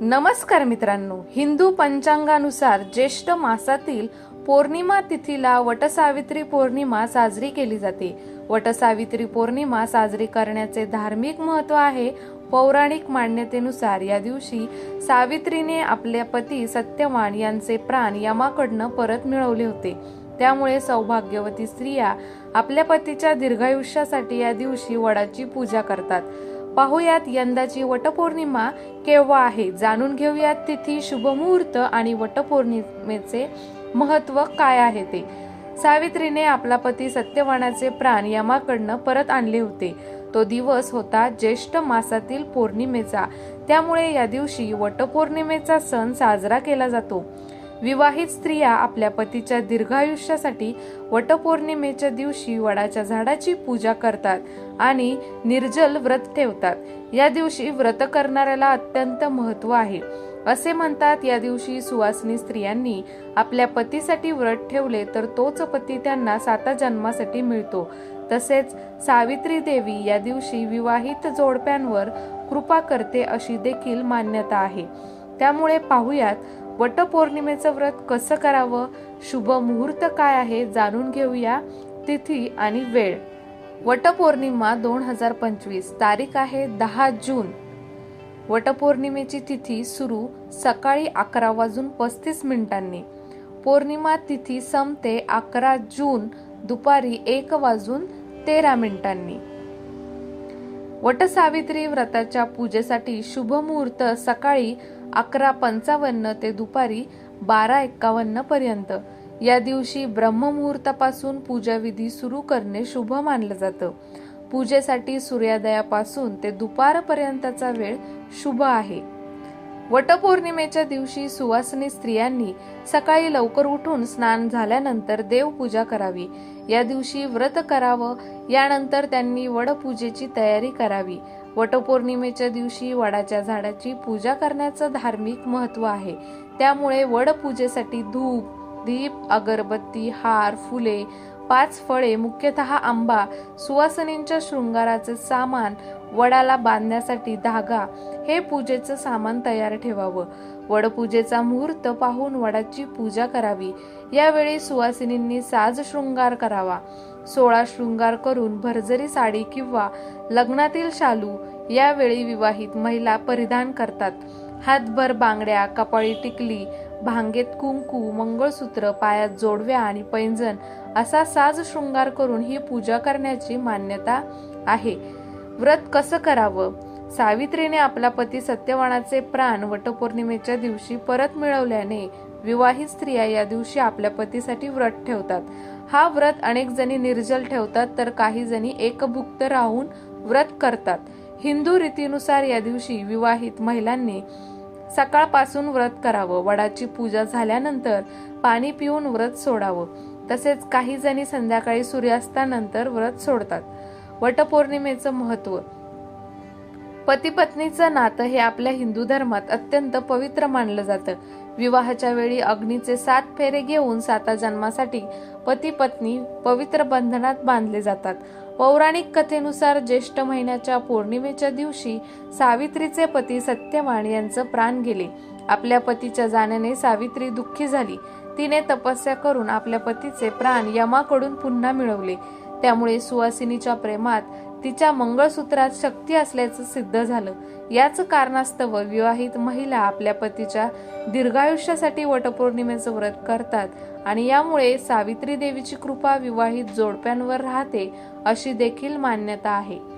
नमस्कार मित्रांनो हिंदू पंचांगानुसार ज्येष्ठ मासातील पौर्णिमा तिथीला वटसावित्री पौर्णिमा साजरी केली जाते. वटसावित्री पौर्णिमा साजरी करण्याचे धार्मिक महत्त्व आहे. पौराणिक मान्यतेनुसार या दिवशी सावित्रीने आपल्या पती सत्यवान यांचे प्राण यमाकडनं परत मिळवले होते. त्यामुळे सौभाग्यवती स्त्रिया आपल्या पतीच्या दीर्घायुष्यासाठी या दिवशी वडाची पूजा करतात. पाहुयात यंदाची वटपौर्णिमा केव्हा आहे? जाणून घेऊयात तिथी शुभमुहूर्त आणि वटपौर्णिमेचे महत्त्व काय आहे ते. सावित्रीने आपला पती सत्यवानाचे प्राण यमाकडनं परत आणले होते. तो दिवस होता ज्येष्ठ मासातील पौर्णिमेचा. त्यामुळे या दिवशी वटपौर्णिमेचा सण साजरा केला जातो. विवाहित स्त्रिया आपल्या पतीच्या दीर्घायुष्यासाठी वटपौर्णिमेच्या दिवशी वडाच्या झाडाची पूजा करतात आणि निर्जल व्रत ठेवतात. या दिवशी व्रत करणाऱ्याला अत्यंत महत्त्व आहे. असे म्हणतात या दिवशी सुवासिनी स्त्रियांनी आपल्या पतीसाठी व्रत ठेवले तर तोच पती त्यांना साता जन्मासाठी मिळतो. तसेच सावित्री देवी या दिवशी विवाहित जोडप्यांवर कृपा करते अशी देखील मान्यता आहे. त्यामुळे पाहुयात वटपौर्णिमेचं व्रत कसं करावं? शुभ मुहूर्त काय आहे? जाणून घेऊया तिथी आणि वेळ. वटपौर्णिमा दोन हजार पंचवीस. तारीख आहे दहा जून. वटपौर्णिमेची तिथी सुरू सकाळी अकरा वाजून पस्तीस मिनिटांनी. पौर्णिमा तिथी संपते अकरा जून दुपारी एक वाजून तेरा मिनिटांनी. वटसावित्री व्रताच्या पूजेसाठी शुभ मुहूर्त सकाळी अकरा पंचावन्न ते दुपारी बारा एक्कावन्न पर्यंत. या दिवशी ब्रह्ममुहूर्तापासून पूजाविधी सुरू करणे शुभ मानलं जातं. पूजेसाठी सूर्योदयापासून ते दुपारपर्यंतचा वेळ शुभ आहे. वटपौर्णिमेच्या दिवशी सुवासिनी स्त्रियांनी सकाळी लवकर उठून स्नान झाल्यानंतर देवपूजा करावी. या दिवशी व्रत करावं. यानंतर त्यांनी वडपूजेची तयारी करावी. वटपौर्णिमेच्या दिवशी वडाच्या झाडाची पूजा करण्याचं धार्मिक महत्त्व आहे. त्यामुळे वडपूजेसाठी धूप दीप अगरबत्ती हार फुले पाच फळे मुख्यतः आंबा सुवासनींच्या शृंगाराचे सामान वडाला बांधण्यासाठी धागा हे पूजेचं सामान तयार ठेवावं. वडपूजेचा मुहूर्त पाहून वडाची पूजा करावी. यावेळी सुवासिनींनी साज शृंगार करावा. सोळा शृंगार करून भरजरी साडी किंवा लग्नातील शालू यावेळी विवाहित महिला परिधान करतात. हातभर बांगड्या कपाळी टिकली भांगेत कुंकू मंगळसूत्र पायात जोडव्या आणि पैंजण असा साज शृंगार करून ही पूजा करण्याची मान्यता आहे. व्रत कसं करावं? सावित्रीने आपला पती सत्यवानाचे प्राण वटपौर्णिमेच्या दिवशी परत मिळवल्याने विवाहित स्त्रिया या दिवशी आपल्या पतीसाठी व्रत ठेवतात. हा व्रत अनेक जणी निर्जल ठेवतात तर काही जणी एकभुक्त राहून व्रत करतात. हिंदू रीतीनुसार या दिवशी विवाहित महिलांनी सकाळपासून व्रत करावं. वडाची पूजा झाल्यानंतर पाणी पिऊन व्रत सोडावं. तसेच काही जणी संध्याकाळी सूर्यास्तानंतर व्रत सोडतात. वटपौर्णिमेचं महत्त्व पती पत्नीचं नातं हे आपल्या हिंदू धर्मात अत्यंत पवित्र मानलं जातं. विवाहाच्या वेळी अग्नीचे सात फेरे घेऊन साता जन्मासाठी पती पत्नी पवित्र बंधनात बांधले जातात. पौराणिक कथेनुसार ज्येष्ठ महिन्याच्या पौर्णिमेच्या दिवशी सावित्रीचे पती सत्यवान यांचं प्राण गेले. आपल्या पतीच्या जाण्याने सावित्री दुःखी झाली. तिने तपस्या करून आपल्या पतीचे प्राण यमाकडून पुन्हा मिळवले. त्यामुळे सुवासिनीच्या प्रेमात तिच्या मंगळसूत्रात शक्ती असल्याचं सिद्ध झालं. याच कारणास्तव विवाहित महिला आपल्या पतीच्या दीर्घायुष्यासाठी वटपौर्णिमेचं व्रत करतात आणि यामुळे सावित्री देवीची कृपा विवाहित जोडप्यांवर राहते अशी देखील मान्यता आहे.